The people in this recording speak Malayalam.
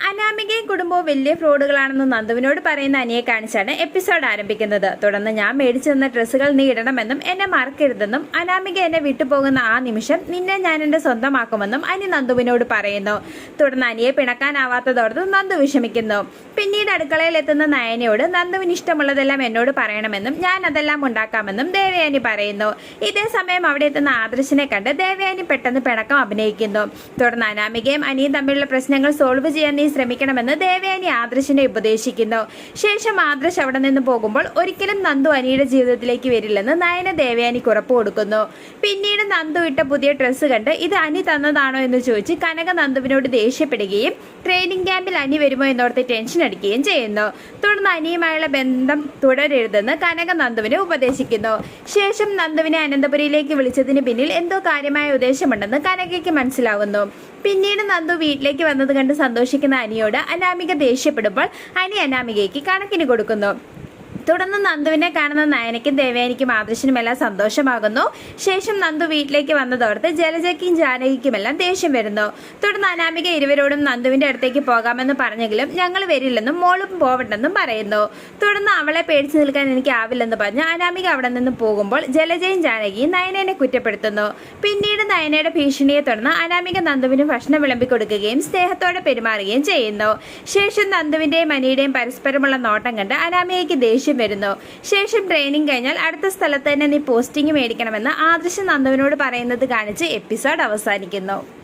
അനാമികയും കുടുംബവും വലിയ ഫ്രോഡുകളാണെന്ന് നന്ദുവിനോട് പറയുന്ന അനിയെ കാണിച്ചാണ് എപ്പിസോഡ് ആരംഭിക്കുന്നത്. തുടർന്ന് ഞാൻ മേടിച്ചു തന്ന ഡ്രസ്സുകൾ നീ ഇടണമെന്നും എന്നെ മറക്കരുതെന്നും അനാമിക എന്നെ വിട്ടുപോകുന്ന ആ നിമിഷം നിന്നെ ഞാൻ എന്റെ സ്വന്തമാക്കുമെന്നും അനി നന്ദുവിനോട് പറയുന്നു. തുടർന്ന് അനിയെ പിണക്കാനാവാത്തതോടത്ത് നന്ദു വിഷമിക്കുന്നു. പിന്നീട് അടുക്കളയിൽ എത്തുന്ന നയനയോട് നന്ദുവിന് ഇഷ്ടമുള്ളതെല്ലാം എന്നോട് പറയണമെന്നും ഞാൻ അതെല്ലാം ഉണ്ടാക്കാമെന്നും ദേവയാനി പറയുന്നു. ഇതേ സമയം അവിടെ എത്തുന്ന ആദർശിനെ കണ്ട് ദേവയാനി പെട്ടെന്ന് പിണക്കം അഭിനയിക്കുന്നു. തുടർന്ന് അനാമികയും അനിയും തമ്മിലുള്ള പ്രശ്നങ്ങൾ സോൾവ് ചെയ്യാൻ നീ ശ്രമിക്കണമെന്ന് ദേവയാനി ആദർശിനെ ഉപദേശിക്കുന്നു. ശേഷം ആദർശ് അവിടെ നിന്ന് പോകുമ്പോൾ ഒരിക്കലും നന്ദു അനിയുടെ ജീവിതത്തിലേക്ക് വരില്ലെന്ന് നയന ദേവയാനി ഉറപ്പ് കൊടുക്കുന്നു. പിന്നീട് നന്ദു ഇട്ട പുതിയ ഡ്രസ്സ് കണ്ട് ഇത് അനി തന്നതാണോ എന്ന് ചോദിച്ച് കനക നന്ദുവിനോട് ദേഷ്യപ്പെടുകയും ട്രെയിനിങ് ക്യാമ്പിൽ അനി വരുമോ എന്നോർത്ത് ടെൻഷൻ അടിക്കുകയും ചെയ്യുന്നു. തുടർന്ന് അനിയുമായുള്ള ബന്ധം തുടരരുതെന്ന് കനക നന്ദുവിനെ ഉപദേശിക്കുന്നു. ശേഷം നന്ദുവിനെ അനന്തപുരിയിലേക്ക് വിളിച്ചതിന് പിന്നിൽ എന്തോ കാര്യമായ ഉദ്ദേശമുണ്ടെന്ന് കനകയ്ക്ക് മനസ്സിലാവുന്നു. പിന്നീട് നന്ദു വീട്ടിലേക്ക് വന്നത് കണ്ട് സന്തോഷിക്കുന്ന അനിയോട് അനാമിക ദേഷ്യപ്പെടുമ്പോൾ അനി അനാമികയ്ക്ക് കണക്കിന് കൊടുക്കുന്നു. തുടർന്ന് നന്ദുവിനെ കാണുന്ന നയനയ്ക്കും ദേവയാനിക്കും ആദർശനുമെല്ലാം സന്തോഷമാകുന്നു. ശേഷം നന്ദു വീട്ടിലേക്ക് വന്നതോർത്ത് ജലജയ്ക്കും ജാനകിക്കുമെല്ലാം ദേഷ്യം വരുന്നു. തുടർന്ന് അനാമിക ഇരുവരോടും നന്ദുവിന്റെ അടുത്തേക്ക് പോകാമെന്ന് പറഞ്ഞെങ്കിലും ഞങ്ങൾ വരില്ലെന്നും മോളും പോവണ്ടെന്നും പറയുന്നു. തുടർന്ന് അവളെ പേടിച്ചു നിൽക്കാൻ എനിക്ക് ആവില്ലെന്ന് പറഞ്ഞ് അനാമിക അവിടെ നിന്ന് പോകുമ്പോൾ ജലജയും ജാനകിയും നയനേനെ കുറ്റപ്പെടുത്തുന്നു. പിന്നീട് നയനയുടെ ഭീഷണിയെ തുടർന്ന് അനാമിക നന്ദുവിന് ഭക്ഷണം വിളമ്പി കൊടുക്കുകയും സ്നേഹത്തോടെ പെരുമാറുകയും ചെയ്യുന്നു. ശേഷം നന്ദുവിന്റെയും അനിയുടെയും പരസ്പരമുള്ള നോട്ടം കണ്ട് അനാമികയ്ക്ക് ദേഷ്യം വരുന്നു. ശേഷം ട്രെയിനിങ് കഴിഞ്ഞാൽ അടുത്ത സ്ഥലത്ത് തന്നെ നീ പോസ്റ്റിംഗ് മേടിക്കണമെന്ന് ആദർശ് നന്ദുവിനോട് പറയുന്നത് കാണിച്ച് എപ്പിസോഡ് അവസാനിക്കുന്നു.